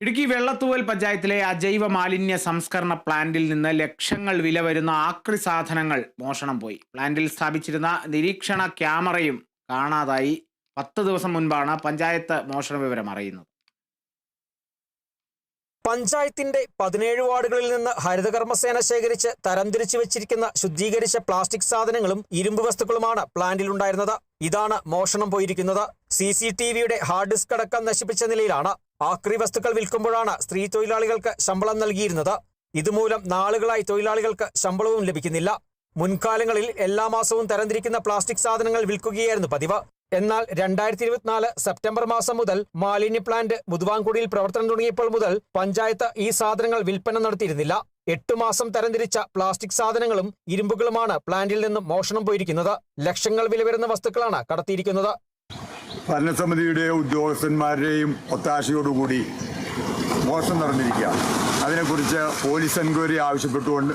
ഇടുക്കി വെള്ളത്തൂവൽ പഞ്ചായത്തിലെ അജൈവ മാലിന്യ സംസ്കരണ പ്ലാന്റിൽ നിന്ന് ലക്ഷങ്ങൾ വില വരുന്ന ആക്രി സാധനങ്ങൾ മോഷണം പോയി. പ്ലാന്റിൽ സ്ഥാപിച്ചിരുന്ന നിരീക്ഷണ ക്യാമറയും കാണാതായി. പത്ത് ദിവസം മുൻപാണ് പഞ്ചായത്ത് മോഷണ വിവരം അറിയുന്നത്. പഞ്ചായത്തിന്റെ പതിനേഴ് വാർഡുകളിൽ നിന്ന് ഹരിതകർമ്മസേന ശേഖരിച്ച് തരംതിരിച്ചു വെച്ചിരിക്കുന്ന ശുദ്ധീകരിച്ച പ്ലാസ്റ്റിക് സാധനങ്ങളും ഇരുമ്പ് വസ്തുക്കളുമാണ് പ്ലാന്റിലുണ്ടായിരുന്നത് ഇതാണ് മോഷണം പോയിരിക്കുന്നത്. സി സി ടി വിയുടെ ഹാർഡ് ഡിസ്ക് അടക്കം നശിപ്പിച്ച നിലയിലാണ് ആക്രി വസ്തുക്കൾ വിൽക്കുമ്പോഴാണ് സ്ത്രീ തൊഴിലാളികൾക്ക് ശമ്പളം നൽകിയിരുന്നത്. ഇതുമൂലം നാളുകളായി തൊഴിലാളികൾക്ക് ശമ്പളവും ലഭിക്കുന്നില്ല. മുൻകാലങ്ങളിൽ എല്ലാ മാസവും തരംതിരിക്കുന്ന പ്ലാസ്റ്റിക് സാധനങ്ങൾ വിൽക്കുകയായിരുന്നു പതിവ്. എന്നാൽ രണ്ടായിരത്തി ഇരുപത്തിനാല് സെപ്റ്റംബർ മാസം മുതൽ മാലിന്യ പ്ലാന്റ് മുതുവാൻകുടിയിൽ പ്രവർത്തനം തുടങ്ങിയപ്പോൾ മുതൽ പഞ്ചായത്ത് ഈ സാധനങ്ങൾ വിൽപ്പന നടത്തിയിരുന്നില്ല. എട്ടു മാസം തരംതിരിച്ച പ്ലാസ്റ്റിക് സാധനങ്ങളും ഇരുമ്പുകളുമാണ് പ്ലാന്റിൽ നിന്നും മോഷണം പോയിരിക്കുന്നത്. ലക്ഷങ്ങൾ വില വരുന്ന വസ്തുക്കളാണ് കടത്തിയിരിക്കുന്നത്. ഭരണസമിതിയുടെ ഉദ്യോഗസ്ഥന്മാരുടെയും ഒത്താശയോടുകൂടി മോശം നടന്നിരിക്കുക. അതിനെക്കുറിച്ച് പോലീസ് എൻക്വയറി ആവശ്യപ്പെട്ടുകൊണ്ട്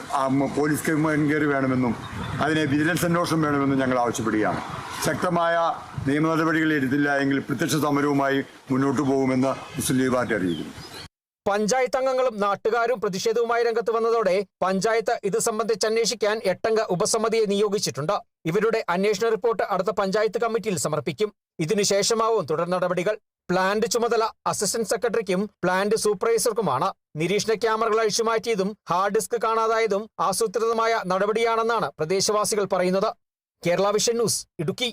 പോലീസ് എൻക്വയറി വേണമെന്നും അതിനെ വിജിലൻസ് അന്വേഷണം വേണമെന്നും ഞങ്ങൾ ആവശ്യപ്പെടുകയാണ്. ശക്തമായ നിയമ നടപടികൾ എടുത്തില്ല എങ്കിൽ പ്രത്യക്ഷ സമരവുമായി മുന്നോട്ട് പോകുമെന്ന് മുസ്ലിം ലീഗ് പാർട്ടി അറിയിക്കുന്നു. പഞ്ചായത്ത് അംഗങ്ങളും നാട്ടുകാരും പ്രതിഷേധവുമായി രംഗത്ത് വന്നതോടെ പഞ്ചായത്ത് ഇത് സംബന്ധിച്ച് അന്വേഷിക്കാൻ എട്ടംഗ ഉപസമിതിയെ നിയോഗിച്ചിട്ടുണ്ട്. ഇവരുടെ അന്വേഷണ റിപ്പോർട്ട് അടുത്ത പഞ്ചായത്ത് കമ്മിറ്റിയിൽ സമർപ്പിക്കും. ഇതിനുശേഷമാവും തുടർ നടപടികൾ. പ്ലാന്റ് ചുമതല അസിസ്റ്റന്റ് സെക്രട്ടറിക്കും പ്ലാന്റ് സൂപ്പർവൈസർക്കുമാണ്. നിരീക്ഷണ ക്യാമറകൾ അഴിച്ചുമാറ്റിയതും ഹാർഡ് ഡിസ്ക് കാണാതായതും ആസൂത്രിതമായ നടപടിയാണെന്നാണ് പ്രദേശവാസികൾ പറയുന്നത്. Kerala vision news Idukki.